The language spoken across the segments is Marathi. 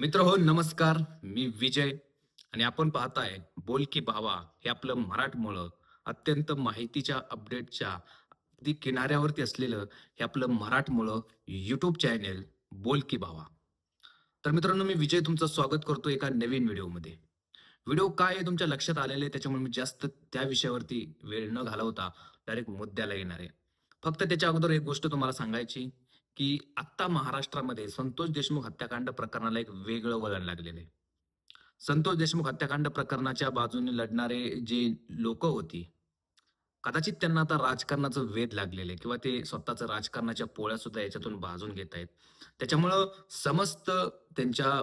मित्र हो नमस्कार. मी विजय आणि आपण पाहताय बोल की भावा हे आपलं मराठमोळं अत्यंत माहितीच्या अपडेटच्या अगदी किनाऱ्यावरती असलेलं हे आपलं मराठमोळं युट्यूब चॅनेल बोल की भावा. तर मित्रांनो मी विजय तुमचं स्वागत करतो एका नवीन व्हिडिओमध्ये. व्हिडिओ काय आहे तुमच्या लक्षात आलेले आहे, त्याच्यामुळे मी जास्त त्या विषयावरती वेळ न घालवता डायरेक्ट मुद्द्याला येणार आहे. फक्त त्याच्या अगोदर एक गोष्ट तुम्हाला सांगायची की आत्ता महाराष्ट्रामध्ये संतोष देशमुख हत्याकांड प्रकरणाला एक वेगळं वळण लागलेलं आहे. संतोष देशमुख हत्याकांड प्रकरणाच्या बाजूने लढणारे जे लोक होती कदाचित त्यांना आता राजकारणाचं वेध लागलेलं आहे किंवा ते स्वतःचं राजकारणाच्या पोळ्या सुद्धा याच्यातून भाजून घेत आहेत. त्याच्यामुळं समस्त त्यांच्या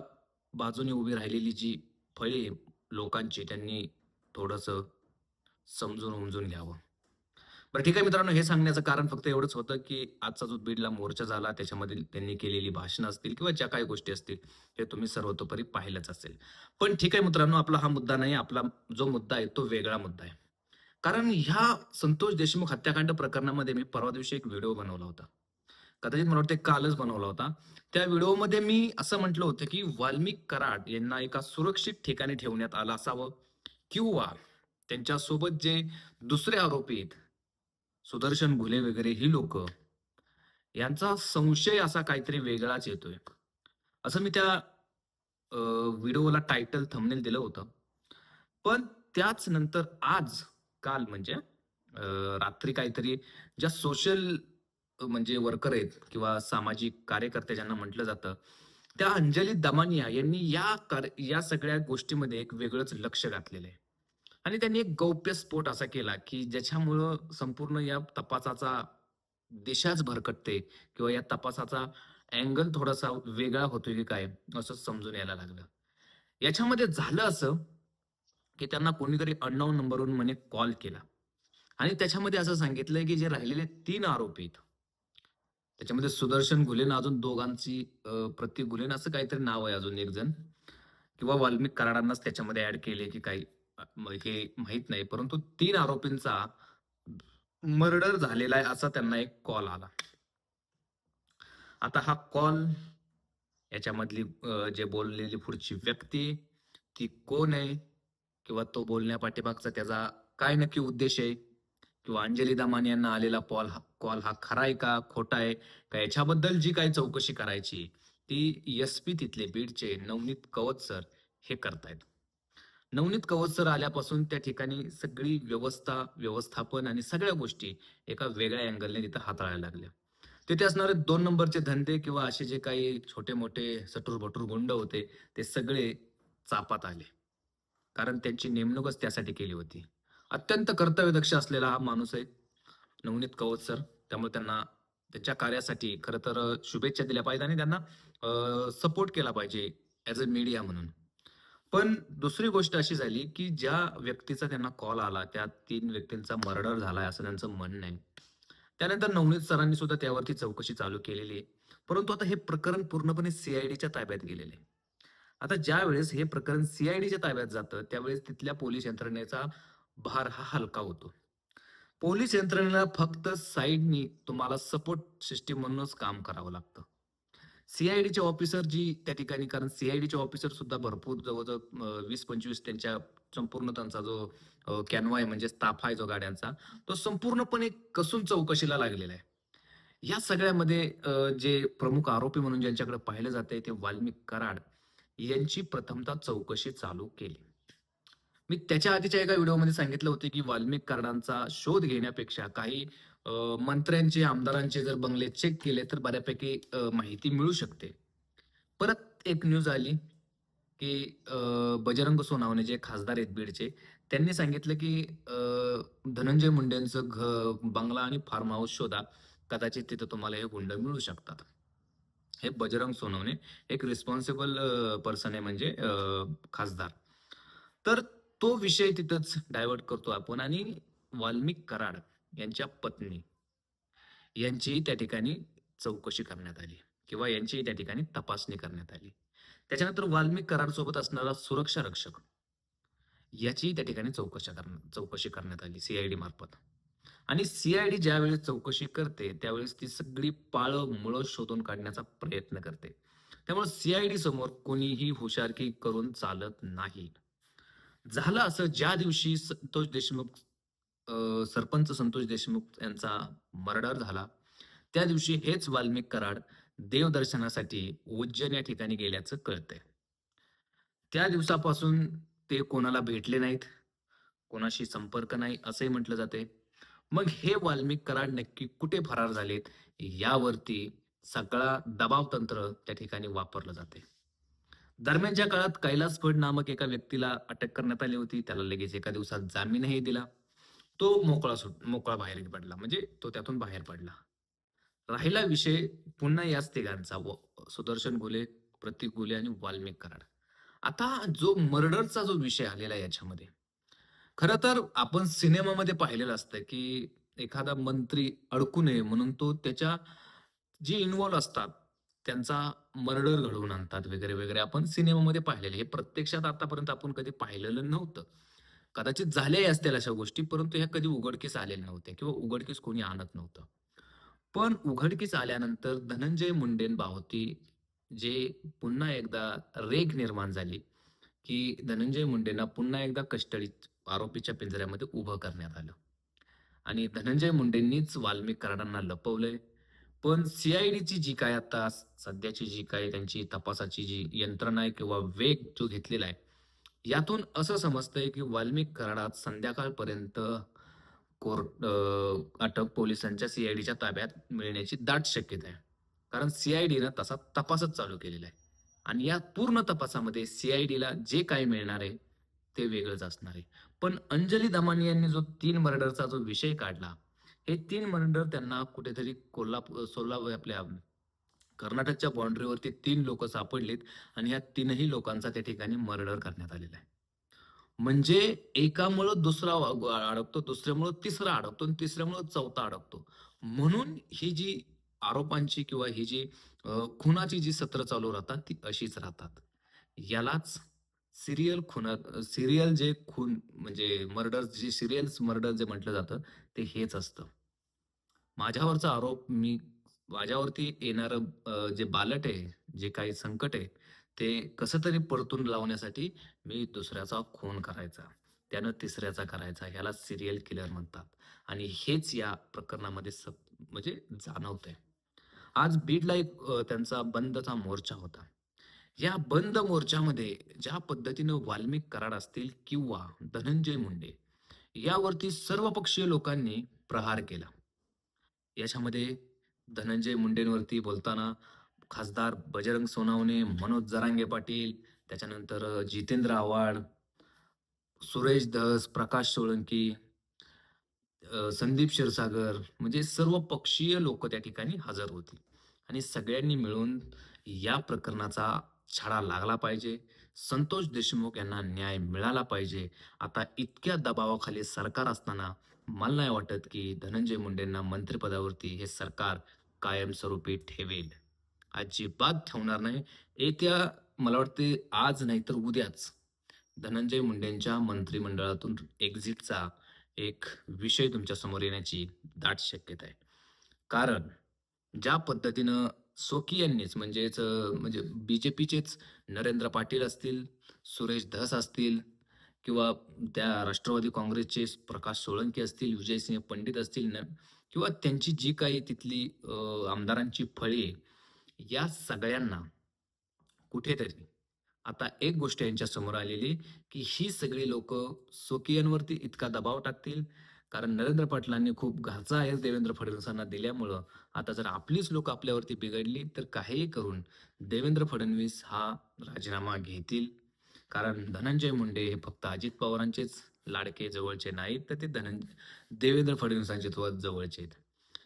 बाजूने उभी राहिलेली जी फळे लोकांची त्यांनी थोडंसं समजून उमजून घ्यावं. बरं ठीक आहे मित्रांनो हे सांगण्याचं कारण फक्त एवढंच होतं की आजचा जो बीडला मोर्चा झाला त्याच्यामध्ये त्यांनी केलेली भाषणं असतील किंवा ज्या काही गोष्टी असतील हे तुम्ही सर्वतोपरी पाहिलंच असेल. पण ठीक आहे मित्रांनो आपला हा मुद्दा नाही आपला जो मुद्दा आहे तो वेगळा मुद्दा आहे. कारण ह्या संतोष देशमुख हत्याकांड प्रकरणामध्ये मी परवा दिवशी एक व्हिडिओ बनवला होता. कदाचित मला वाटतं कालच बनवला होता. त्या व्हिडिओमध्ये मी असं म्हटलं होतं की वाल्मिक कराड यांना एका सुरक्षित ठिकाणी ठेवण्यात आलं असावं किंवा त्यांच्यासोबत जे दुसरे आरोपी आहेत सुदर्शन भुले वगैरे ही लोक यांचा संशय असा काहीतरी वेगळाच येतोय. असं मी त्या व्हिडिओला टायटल थंबनेल दिलं होतं. पण त्याच नंतर आज काल म्हणजे रात्री काहीतरी ज्या सोशल म्हणजे वर्कर आहेत किंवा सामाजिक कार्यकर्ते ज्यांना म्हटलं जातं त्या अंजली दमानिया यांनी या कार्य- या सगळ्या गोष्टीमध्ये एक वेगळंच लक्ष घातलेलं आहे. आणि त्यांनी एक गौप्यस्फोट असा केला की ज्याच्यामुळं संपूर्ण या तपासाचा दिशाच भरकटते किंवा या तपासाचा अँगल थोडासा वेगळा होतोय की काय असं समजून यायला लागलं. याच्यामध्ये झालं असं की त्यांना कोणीतरी अननाऊन नंबरवरून म्हणे कॉल केला. आणि त्याच्यामध्ये असं सांगितलंय की जे राहिलेले तीन आरोपी आहेत. त्याच्यामध्ये सुदर्शन गुलेन अजून दोघांची प्रत्येक प्रतीक गुलेन असं काहीतरी नाव आहे अजून एक जण. किंवा वाल्मिक कराडांनाच त्याच्यामध्ये ऍड केले की काही. हे माहीत नाही. परंतु तीन आरोपींचा मर्डर झालेला आहे असा त्यांना एक कॉल आला. आता हा कॉल याच्यामधली जे बोललेली पुढची व्यक्ती ती कोण आहे? किंवा तो बोलण्या पाठीमागचा त्याचा काय नक्की उद्देश आहे? किंवा अंजली दामान यांना आलेला कॉल हा कॉल हा खरा आहे का खोटा आहे? का याच्याबद्दल जी काही चौकशी करायची ती एस पी तिथले बीडचे नवनीत कवच सर हे करतायत. नवनीत कवच सर आल्यापासून त्या ठिकाणी सगळी व्यवस्था व्यवस्थापन आणि सगळ्या गोष्टी एका वेगळ्या अँगलने तिथं हाताळायला लागल्या. तिथे असणारे दोन नंबरचे धंदे किंवा असे जे काही छोटे मोठे सटूर बटूर गुंड होते ते सगळे चापात आले. कारण त्यांची नेमणूकच त्यासाठी केली होती. अत्यंत कर्तव्यदक्ष असलेला हा माणूस आहे नवनीत कवच सर त्यामुळे त्यांना त्यांच्या कार्यासाठी खरं तर शुभेच्छा दिल्या पाहिजे आणि त्यांना सपोर्ट केला पाहिजे ॲज अ मीडिया म्हणून. पण दुसरी गोष्ट अशी झाली की ज्या व्यक्तीचा त्यांना कॉल आला त्या तीन व्यक्तींचा मर्डर झालाय असं त्यांचं म्हणणं आहे. त्यानंतर नवनीत सरांनी सुद्धा त्यावरती चौकशी चालू केलेली आहे. परंतु आता हे प्रकरण पूर्णपणे सीआयडीच्या ताब्यात गेलेले आहे. आता ज्या वेळेस हे प्रकरण सीआयडीच्या ताब्यात जातं त्यावेळेस तिथल्या पोलीस यंत्रणेचा भार हा हलका होतो. पोलीस यंत्रणेला फक्त साईडनी तुम्हाला सपोर्ट सिस्टीम म्हणूनच काम करावं लागतं. सीआयडीचे ऑफिसर जी त्या ठिकाणी कारण सीआयडीचे ऑफिसर सुद्धा भरपूर जवळजवळ वीस पंचवीस त्यांच्या संपूर्ण त्यांचा जो कॅनवा आहे म्हणजे ताफा आहे जो गाड्यांचा तो संपूर्णपणे कसून चौकशीला लागलेला आहे. या सगळ्यामध्ये जे प्रमुख आरोपी म्हणून ज्यांच्याकडे पाहिलं जाते ते वाल्मिक कराड यांची प्रथमतः चौकशी चालू केली. मी त्याच्या आधीच्या एका व्हिडिओमध्ये सांगितलं होते की वाल्मिक कराडांचा शोध घेण्यापेक्षा काही मंत्र्यांचे आमदारांचे जर बंगले चेक केले तर बऱ्यापैकी माहिती मिळू शकते. परत एक न्यूज आली की बजरंग सोनावणे जे खासदार आहेत बीडचे त्यांनी सांगितलं की धनंजय मुंडेंचं घ बंगला आणि फार्म हाऊस शोधा. कदाचित तिथं तुम्हाला हे गुंड मिळू शकतात. हे बजरंग सोनवणे एक रिस्पॉन्सिबल पर्सन आहे म्हणजे खासदार. तर तो विषय तिथंच डायव्हर्ट करतो आपण आणि वाल्मिक कराड यांच्या पत्नी. यांचीही त्या ठिकाणी चौकशी करण्यात आली किंवा यांचीही त्या ठिकाणी तपासणी करण्यात आली. त्याच्यानंतर वाल्मिक करारसोबत असणारा सुरक्षा रक्षक याचीही त्या ठिकाणी चौकशी चौकशी करण्यात आली सीआयडी मार्फत. आणि सीआयडी ज्यावेळेस चौकशी करते त्यावेळेस ती सगळी पाळं मुळं शोधून काढण्याचा प्रयत्न करते. त्यामुळे सीआयडी समोर कोणीही हुशारकी करून चालत नाही. झालं असं ज्या दिवशी संतोष देशमुख सरपंच संतोष देशमुख यांचा मर्डर झाला. त्या दिवशी हेच वाल्मिक कराड देवदर्शनासाठी उज्जैन या ठिकाणी गेल्याचं कळतंय. त्या दिवसापासून ते कोणाला भेटले नाहीत कोणाशी संपर्क नाही असंही म्हटलं जाते मग हे वाल्मिक कराड नक्की कुठे फरार झालेत यावरती सगळा दबाव तंत्र त्या ठिकाणी वापरलं जाते दरम्यानच्या काळात कैलास फड नामक एका व्यक्तीला अटक करण्यात आली होती. त्याला लगेच एका दिवसात जामीनही दिला. तो मोकळा सुट मोकळा बाहेर पडला. म्हणजे तो त्यातून बाहेर पडला. राहिला विषय पुन्हा याच तिघांचा. सुदर्शन गोले प्रतीक गुले आणि वाल्मिक कराड. आता जो मर्डरचा जो विषय आलेला याच्यामध्ये. खर तर आपण सिनेमामध्ये पाहिलेलं असतं की एखादा मंत्री अडकू नये म्हणून तो त्याच्या जे इन्व्हॉल्व असतात त्यांचा मर्डर घडवून आणतात वगैरे वगैरे आपण सिनेमामध्ये पाहिलेले हे प्रत्यक्षात आतापर्यंत आपण कधी पाहिलेलं नव्हतं. कदाचित झाल्याही असतील अशा गोष्टी परंतु ह्या कधी उघडकीस आलेल्या नव्हत्या किंवा उघडकीस कोणी आणत नव्हतं. पण उघडकीस आल्यानंतर धनंजय मुंडेंबाबती जे पुन्हा एकदा रेग निर्माण झाली की धनंजय मुंडेंना पुन्हा एकदा कस्टडी आरोपीच्या पिंजऱ्यामध्ये उभं करण्यात आलं. आणि धनंजय मुंडेंनीच वाल्मिक कराडांना लपवलंय. पण सीआयडीची जी काय आता सध्याची जी काय त्यांची तपासाची जी यंत्रणा आहे किंवा वेग जो घेतलेला आहे यातून असं समजतंय की वाल्मिक कराडात संध्याकाळपर्यंत कोर्ट अटक पोलिसांच्या सीआयडीच्या ताब्यात मिळण्याची दाट शक्यता आहे. कारण सीआयडीनं तसा तपासच चालू केलेला आहे. आणि या पूर्ण तपासामध्ये सीआयडीला जे काय मिळणार आहे ते वेगळंच असणार आहे. पण अंजली दमानी यांनी जो तीन मर्डरचा जो विषय काढला हे तीन मर्डर त्यांना कुठेतरी कोल्हापूर सोलापूर आपल्या कर्नाटकच्या बाउंड्रीवरती तीन लोक सापडलेत आणि या तीनही लोकांचा त्या ठिकाणी मर्डर करण्यात आलेला आहे. म्हणजे एकामुळं दुसरा वा- अडकतो दुसऱ्यामुळं तिसरा अडकतो आणि तिसऱ्यामुळं चौथा अडकतो. म्हणून ही जी आरोपांची किंवा ही जी खुनाची जी सत्र चालू राहतात ती अशीच राहतात. यालाच सिरियल खुना सिरियल जे खून म्हणजे मर्डर जे सिरियल्स मर्डर जे म्हटलं जातं ते हेच असतं. माझ्यावरचा आरोप मी माझ्यावरती येणारं जे बालट आहे जे काही संकट आहे ते कसं तरी परतून लावण्यासाठी मी दुसऱ्याचा खून करायचा. त्यानं तिसऱ्याचा करायचा ह्याला सिरियल किलर म्हणतात. आणि हेच या प्रकरणामध्ये सब म्हणजे जाणवतंय. आज बीडला एक त्यांचा बंदचा मोर्चा होता. या बंद मोर्चामध्ये ज्या पद्धतीनं वाल्मिक कराड असतील किंवा धनंजय मुंडे यावरती सर्वपक्षीय लोकांनी प्रहार केला. याच्यामध्ये धनंजय मुंडेंवरती बोलताना खासदार बजरंग सोनावणे मनोज जरांगे पाटील त्याच्यानंतर जितेंद्र आव्हाड सुरेश धस प्रकाश सोळंकी संदीप क्षीरसागर म्हणजे सर्व पक्षीय लोक त्या ठिकाणी हजर होती. आणि सगळ्यांनी मिळून या प्रकरणाचा छडा लागला पाहिजे. संतोष देशमुख यांना न्याय मिळाला पाहिजे. आता इतक्या दबावाखाली सरकार असताना मला नाही वाटत की धनंजय मुंडेंना मंत्रिपदावरती हे सरकार कायमस्वरूपी ठेवेल. अजिबात ठेवणार नाही. येत्या मला वाटते आज नाही तर उद्याच धनंजय मुंडेंच्या मंत्रिमंडळातून एक्झिटचा एक विषय तुमच्यासमोर येण्याची दाट शक्यता आहे. कारण ज्या पद्धतीनं स्वकीयांनीच म्हणजेच म्हणजे बी जे पीचेच नरेंद्र पाटील असतील सुरेश धस असतील किंवा त्या राष्ट्रवादी काँग्रेसचे प्रकाश सोळंकी असतील विजयसिंह पंडित असतील न किंवा त्यांची जी काही तिथली आमदारांची फळी या सगळ्यांना कुठेतरी आता एक गोष्ट यांच्या समोर आलेली की ही सगळी लोक स्वकीयांवरती इतका दबाव टाकतील कारण नरेंद्र पाटलांनी खूप घरचा आहे देवेंद्र फडणवीसांना दिल्यामुळं आता जर आपलीच लोक आपल्यावरती बिघडली तर काहीही करून देवेंद्र फडणवीस हा राजीनामा घेतील. कारण धनंजय मुंडे हे फक्त अजित पवारांचेच लाडके जवळचे नाहीत तर ते धनंजय देवेंद्र फडणवीसांचे थोडं जवळचे आहेत.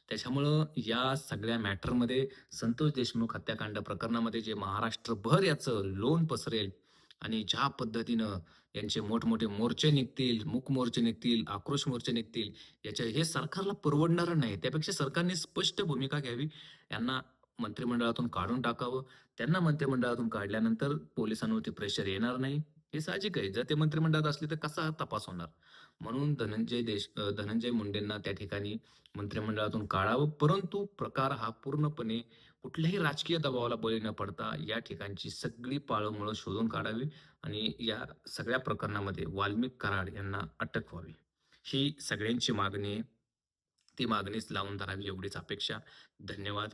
त्याच्यामुळं या सगळ्या मॅटरमध्ये संतोष देशमुख हत्याकांड प्रकरणामध्ये जे महाराष्ट्रभर याचं लोन पसरेल आणि ज्या पद्धतीनं यांचे मोठमोठे मोर्चे निघतील मूक मोर्चे निघतील आक्रोश मोर्चे निघतील याच्या हे सरकारला परवडणारं नाही. त्यापेक्षा सरकारने स्पष्ट भूमिका घ्यावी यांना मंत्रिमंडळातून काढून टाकावं. त्यांना मंत्रिमंडळातून काढल्यानंतर पोलिसांवरती प्रेशर येणार नाही. हे साहजिक आहे. जर ते मंत्रिमंडळात असले तर कसा तपास होणार? म्हणून धनंजय देश धनंजय मुंडेंना त्या ठिकाणी मंत्रिमंडळातून काढावं. परंतु प्रकार हा पूर्णपणे कुठल्याही राजकीय दबावाला बळी न पडता या ठिकाणची सगळी पाळंमुळं शोधून काढावी आणि या सगळ्या प्रकरणामध्ये वाल्मिक कराड यांना अटक व्हावी. ही सगळ्यांची मागणी आहे. ती मागणीच लावून धरावी एवढीच अपेक्षा. धन्यवाद.